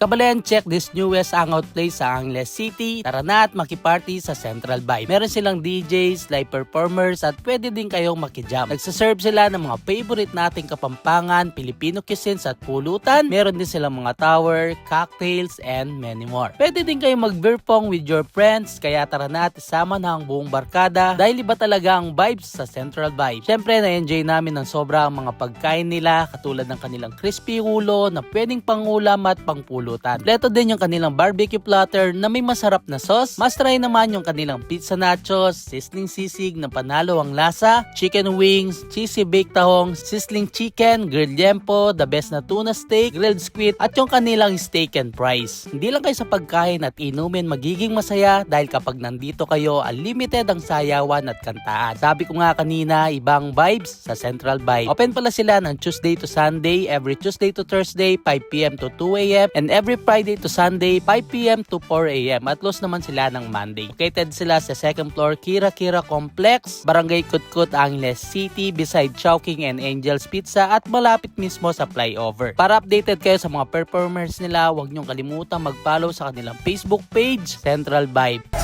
Kabalayan, check this newest hangout place sa Angeles City. Tara na at makiparty sa Central Vibe. Meron silang DJs, live performers at pwede din kayong makijam. Nagsaserve sila ng mga favorite nating kapampangan, Filipino cuisines at pulutan. Meron din silang mga tower, cocktails, and many more. Pwede din kayong mag-beer pong with your friends, kaya tara na at isama na ang buong barkada dahil iba talaga ang vibes sa Central Vibe. Siyempre, na-enjoy namin ng sobra ang mga pagkain nila katulad ng kanilang crispy ulo na pwedeng pangulam at pangpulutan. Pleto din yung kanilang barbecue platter na may masarap na sauce. Must try naman yung kanilang pizza nachos, sizzling sisig na panalo ang lasa, chicken wings, cheesy baked tahong, sizzling chicken, grilled yempo, the best na tuna steak, grilled squid, at yung kanilang steak and fries. Hindi lang kayo sa pagkain at inumin magiging masaya dahil kapag nandito kayo, unlimited ang sayawan at kantaan. Sabi ko nga kanina, ibang vibes sa Central Vibe. Open pala sila ng Tuesday to Sunday, every Tuesday to Thursday, 5pm to 2am, and every Friday to Sunday, 5pm to 4am. At close naman sila ng Monday. Located sila sa second floor Kira Kira Complex, Barangay Kutkut, Angeles City, beside Chowking and Angels Pizza at malapit mismo sa flyover. Para updated kayo sa mga performers nila, huwag niyong kalimutan mag-follow sa kanilang Facebook page, Central Vibe.